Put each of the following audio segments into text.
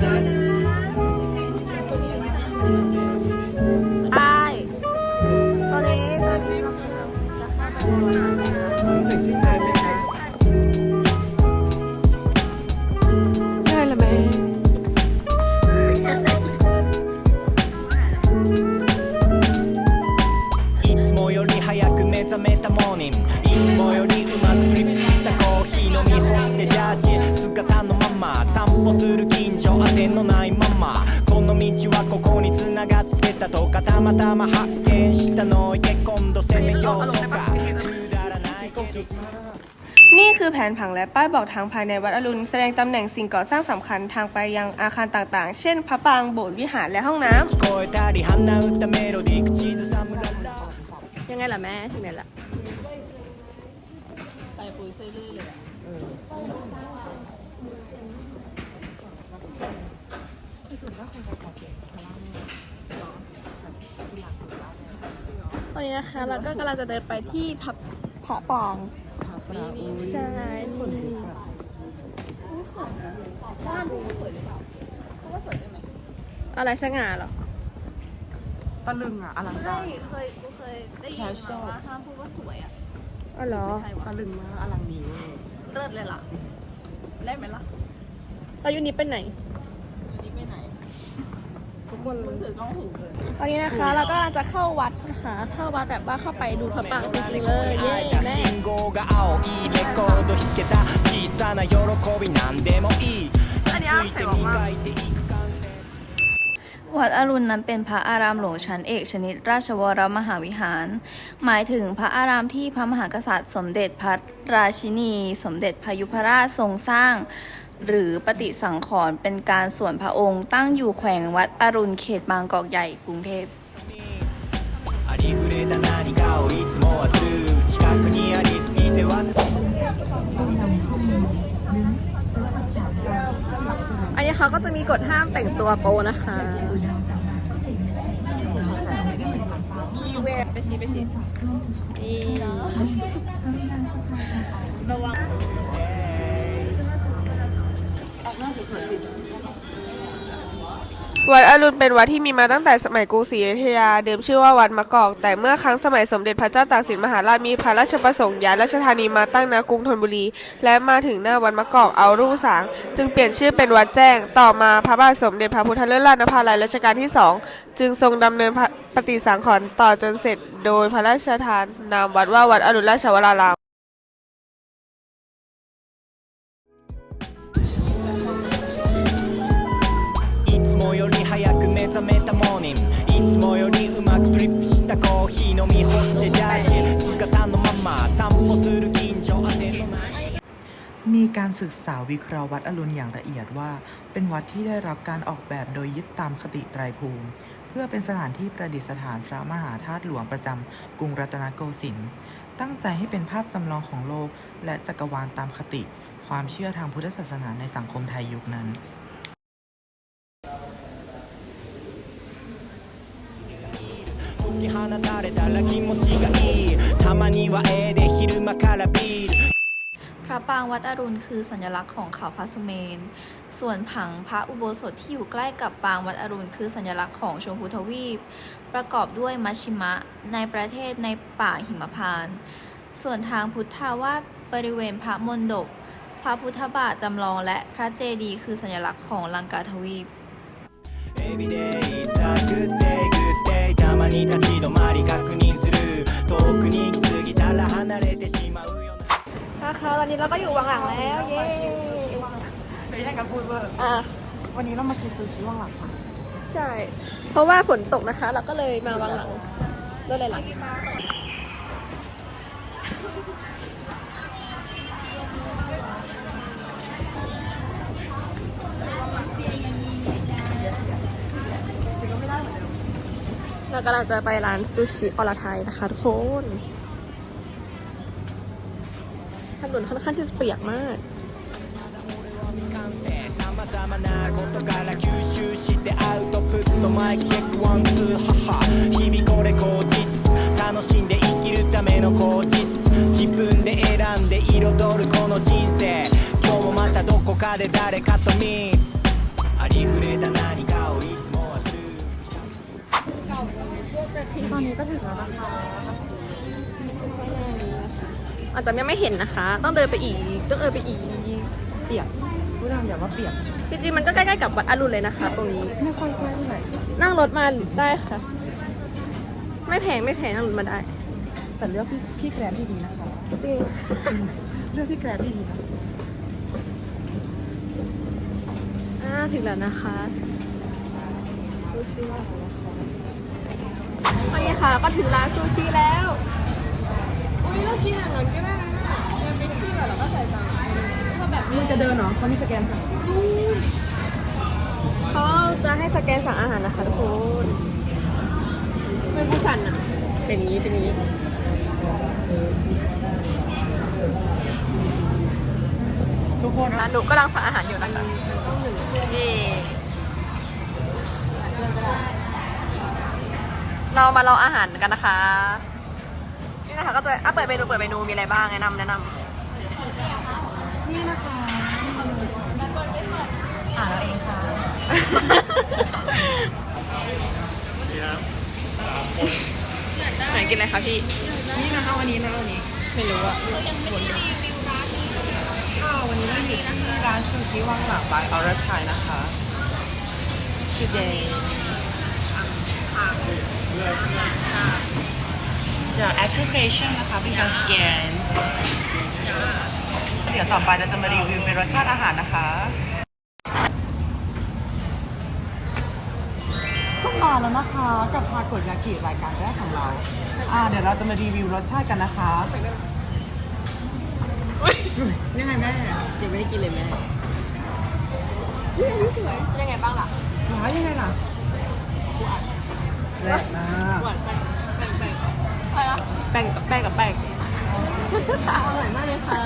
ไまたま発見したのいて今度攻めようとかくだらないけど นี่คือแผนผังและป้ายบอกทางภายในวัดอรุณแสดงตำแหน่งสิ่งก่อสร้างสำคัญทางไปยังอาคารต่างๆ เช่น พระปรางโบสถ์วิหารและห้องน้ำ 聞こえたり鼻歌メロディー口ずさむララ ยังไงล่ะแม่ถึงไหนละ ตอนนี้นะคะเราก็กำลังจะเดินไปที่พับพระปรางใช่อะไรสง่าเหรอตะลึงอะอลังการเคยกูเคยได้ยินมาว่าห้ามพูดว่าสวยอะอ๋อเหรอตะลึงมากอลังนี้เว้ยเลิศเลยล่ะ ได้ไหมล่ะ เรายูนิไปไหนนี่ไปไหนทุก คนเลยวันนี้นะคะเราก็จะเข้าวัดนะคะเข้าวัดแบบว่าเข้าไปดูพระปรางจริงๆเลยเย้แม่วัดอรุณนั้นเป็นพระอารามหลวงชั้นเอกชนิดราชวรมหาวิหาร หมายถึงพระอารามที่พระมหากษัตริย์ สมเด็จพระราชินี สมเด็จพระยุพราชทรงสร้าง หรือปฏิสังขรณ์เป็นการส่วนพระองค์ ตั้งอยู่แขวงวัดอรุณเขตบางกอกใหญ่กรุงเทพอันนี้เขาก็จะมีกฎห้ามแต่งตัวโปนะคะมีเวไปชี้ไปชี้นี่ระวัง วัดอรุณเป็นวัดที่มีมาตั้งแต่สมัยกรุงศรีอยุธยา เดิมชื่อว่าวัดมะกอก แต่เมื่อครั้งสมัยสมเด็จพระเจ้าตากสินมหาราชมีพระราชประสงค์ย้ายราชธานีมาตั้งณกรุงธนบุรี และมาถึงหน้าวัดมะกอกเอารุ่งสาง จึงเปลี่ยนชื่อเป็นวัดแจ้ง ต่อมาพระบาทสมเด็จพระพุทธเลิศราชนภาลัยรัชกาลที่สองจึงทรงดำเนินปฏิสังขรณ์ต่อจนเสร็จ โดยพระราชทานนามวัดว่าวัดอรุณราชวราราม 覚めたモーニングいつもよりうまくドリップしたコーヒー飲み干してジャージ姿のまま散歩する近所当てのない มีการศึกษาวิเคราะห์วัดอรุณอย่างละเอียดว่า เป็นวัดที่ได้รับการออกแบบโดยยึดตามคติไตรภูมิ เพื่อเป็นสถานที่ประดิษฐานพระมหาธาตุหลวงประจำกรุงรัตนโกสินทร์ตั้งใจให้เป็นภาพจำลองของโลก และจักรวาลตามคติ ความเชื่อทางพุทธศาสนาในสังคมไทยยุคนั้น พระปรางวัดอรุณคือสัญลักษณ์ของเขาพระสุเมน ส่วนผังพระอุโบสถที่อยู่ใกล้กับปรางวัดอรุณคือสัญลักษณ์ของชมพูทวีป ประกอบด้วยมัชชิมะในประเทศในป่าหิมพานต์ ส่วนทางพุทธาวาสบริเวณพระมณฑปพระพุทธบาทจำลองและพระเจดีย์คือสัญลักษณ์ของลังกาทวีป Everyday it's a good day good day たまに立ち 止まり確認する遠くに行き過ぎたら離れてしまうよな นะคะตอนนี้เราก็อยู่วังหลังแล้ว เย้ ไม่ได้กันพูดเวอร์ อ่ะ วันนี้เรามากินซูชิว่างหลังค่ะ ใช่ เพราะว่าฝนตกนะคะ เราก็เลยมาวังหลังด้วยเลยหลัง เรากำลังจะไปร้านซูชิอรไทยนะคะทุกคนถนนค่อนข้างที่จะเปียกมาก さまざまなことから吸収してアウトプットマイクチェックワンツーハハ日々これ口実楽しんで生きるための口実自分で選んで彩るこの人生今日もまたどこかで誰かとミー อนนี้ก็ถึงแล้วนะคะอาจจะยังไม่เห็นนะคะ ต้องเดินไปอีก ต้องเดินไปอีกเปียกผู้นำอย่าว่าเปียกจริงๆมันก็ใกล้ๆกับวัดอรุณเลยนะคะ ตรงนี้ ไม่ค่อยใกล้เท่าไหร่นั่งรถมาได้ค่ะ ไม่แพงไม่แพงนั่งรถมาได้ แต่เลือกพี่พี่แกร็บที่ดีนะคะจริงเลือกพี่แกร็บที่ดีนะอ่าถึงแล้วนะคะวั นนี้ค่ะเราก็ถึงร้านซูชิแล้ว อุ้ยเรากินอย่างนั้นก็ได้นะเดินไปที่แบบเราก็ใส่ตังค์ถ้าแบบมึงจะเดินเหรอเขามีสแกนค่ะเขาจะให้สแกนสั่งอาหารนะคะทุกคนมือกูสั่นอะเป็นงนี้เป็นงนี้ทุกคนร้านหนูกำลังสั่งอาหารอยู่นะคะเย่ เรามาลองอาหารกันนะคะ นี่นะคะก็จะอะเปิดเมนูเปิดเมนูมีอะไรบ้างแนะนำแนะนำนี่นะคะอ่านเราเองค่ะไหนกินอะไรคะพี่ นี่นะคะวันนี้นะวันนี้ไม่รู้อะค่ะวันนี้เราอยู่ที่ร้านซูชิวังหลังบายออร์ชัยนะคะ today จากแอปพลิเคชันนะคะเป็นการสแกน เดี๋ยวต่อไปเราจะมารีวิวเป็นรสชาติอาหารนะคะต้องมาแล้วนะคะกับทาโกยากิรายการแรกของเรา อ่า เดี๋ยวเราจะมารีวิวรสชาติกันนะคะยังไงแม่ยังไม่ได้กินเลยแม่ยังไงบ้างล่ะหวานยังไงล่ะ แรงมากหวานแป้งแป้งแป้งอะไรนะแป้งกับแป้งกับแป้งอร่อยมากเลยค่ะ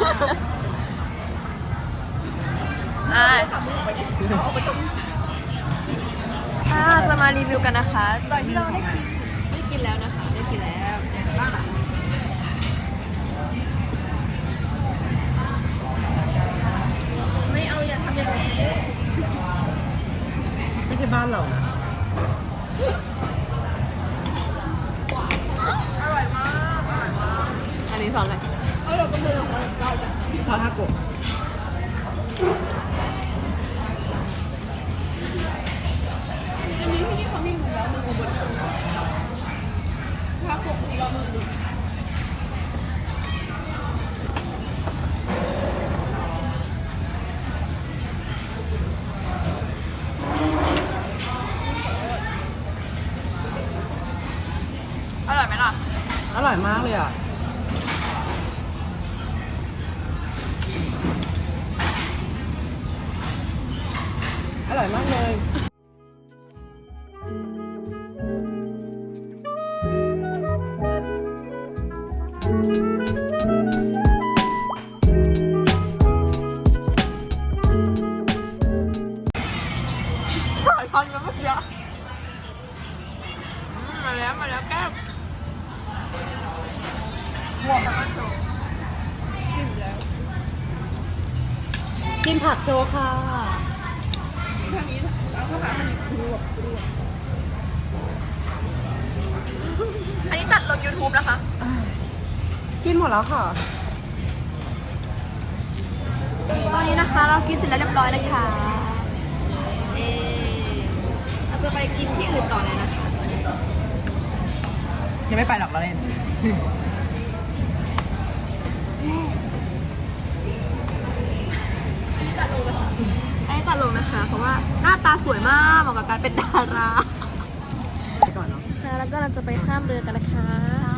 อ่าอ่าจะมารีวิวกันนะคะจากที่เราได้กินได้กินแล้วนะคะ ได้กินแล้วยังไงบ้างล่ะไม่เอาอย่าทำอย่างนี้ ไม่ใช่บ้านเรานะ อดทาโกะอันนี้ที่นี่เขามีหมูแล้วมือบนถ้าปกเรามือบนอร่อยไหมล่ะ อร่อยมากเลยอะ หลายช้อนแล้วเมื่อกี้อืมมาแล้วมาแล้วแก้วหมวกแล้วก็โชว์อิ่มแล้วกินผักโชว์ค่ะทางนี้แล้วก็หาทางนี้รวบรวบอันนี้ตัดลง YouTube นะคะ กินหมดแล้วค่ะ ตอนนี้นะคะเรากินเสร็จแล้วเรียบร้อยแล้วค่ะ เอเราจะไปกินที่อื่นต่อเลยนะคะ ยังไม่ไปหรอกเราเล่น อันนี้ตัดลงนะคะอันนี้ตัดลงนะคะ เพราะว่าหน้าตาสวยมากเหมาะกับการเป็นดารา ไปก่อนเนาะ ค่ะ แล้วก็เราจะไปข้ามเรือกันนะคะ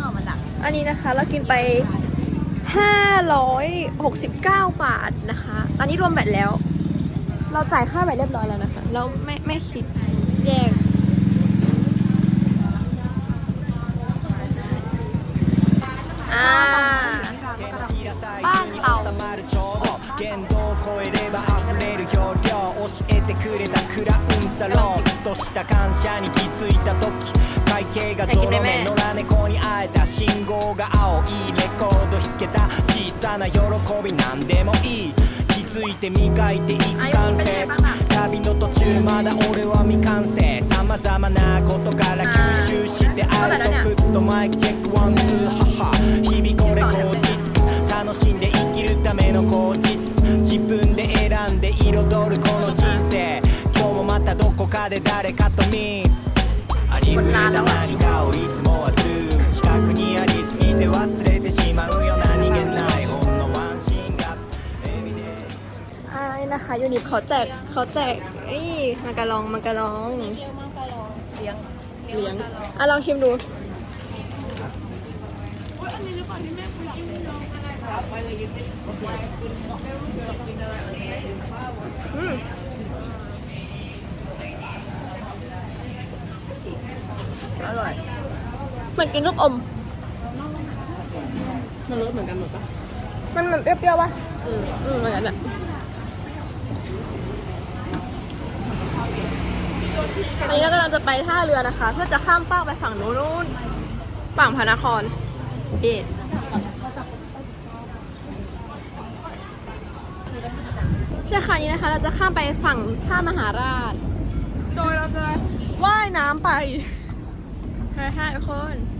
เสร็จเพิ่งออกมาจาก อันนี้นะคะเรากินไป 569 บาทนะคะ ตอนนี้รวมแบตแล้ว เราจ่ายค่าแบตเรียบร้อยแล้วนะคะ เราไม่ไม่คิดแยก อ่า บ้านเต่า ちょうど限度を超えれば溢れる表情教えてくれたクラウンザローふと した感謝に気づいた時会計がゾロ目野良猫に会えた信号が青いレコード弾けた小さな喜びなんでもいい。気づいて磨いていく完成。旅の途中まだ俺は未完成。さまざまなことから吸収してアウトプットマイクチェックワンツーハハ日々これ口実。楽しんで生きるための口実。自分で選んで彩るこの人生たどこかで誰かとミーツありふれた何かをいつも忘れる近くにありすぎて忘れてしまうよ何気ないほんのワンシーンが Everyday อ่านี่นะคะยูนิคเขาแจกเขาแจกไอ้มังกรลองมังกรลองเลี้ยงเลี้ยงอ่ะลองชิมดูอืม อร่อย เหมือนกินลูกอม มันรสเหมือนกันหมดปะมันเหมือนเปรี้ยวๆปะอืมอืมเหมือนกันอะอันนี้เรากำลังจะไปท่าเรือนะคะ เพื่อจะข้ามฟากไปฝั่งนู้นนู่นฝั่งพระนครเอ๊ะใช่ค่ะนี้นะคะ เราจะข้ามไปฝั่งท่ามหาราช โดยเราจะว่ายน้ำไป ใช่ใช่ทุกคน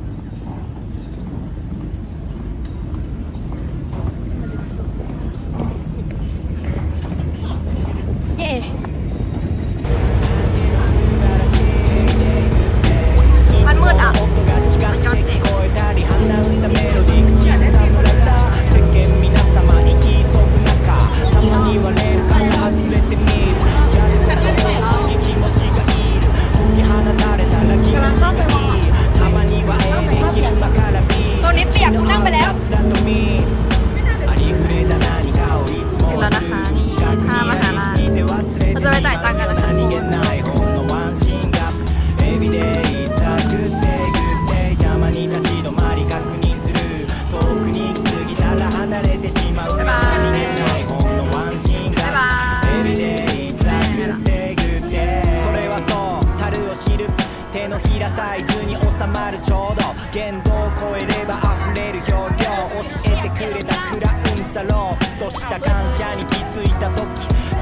収まるちょうど限度を超えれば溢れる表情教えてくれたクラウンザローふとした感謝に気づいた時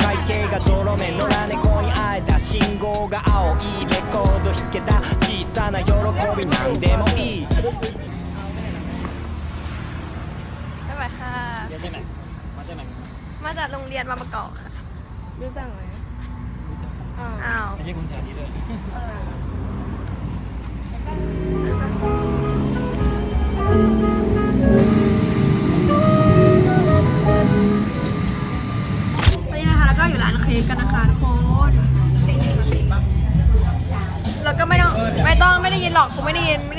会計がゾロ目野良猫に会えた信号が青いいレコード弾けた小さな喜びなんでもいい บ๊ายบายค่ะ มาจากโรงเรียนบางประกอบค่ะ รู้จักไหม อ้าว ไม่ใช่คนแถวนี้ด้วย ตอนนี้นะคะแล้วก็อยู่ร้านเค้กกันนะคะทุกคนแล้วก็ไม่ต้องไม่ต้องไม่ได้ยินหรอกกูไม่ได้ยินไม่ได้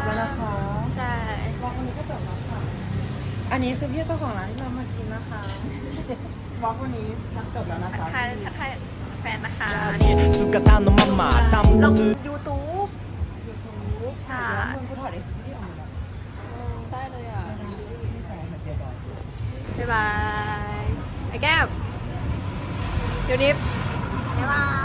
บแล้วนะคะ ใช่วอล์กวันนี้ก็จบแล้วค่ะ อันนี้คือพี่เจ้าของร้านที่เรามากินนะคะวอล์กวันนี้ทักจบแล้วนะคะใครใครแฟนนะคะสุกตาโนมามาซัมลงยูทูบยูทูบค่ะมึงกูถอดไอซีออกมาได้เลยอะบ๊ายบายไอ้แก้วเดี๋ยวนี้บ๊ายบาย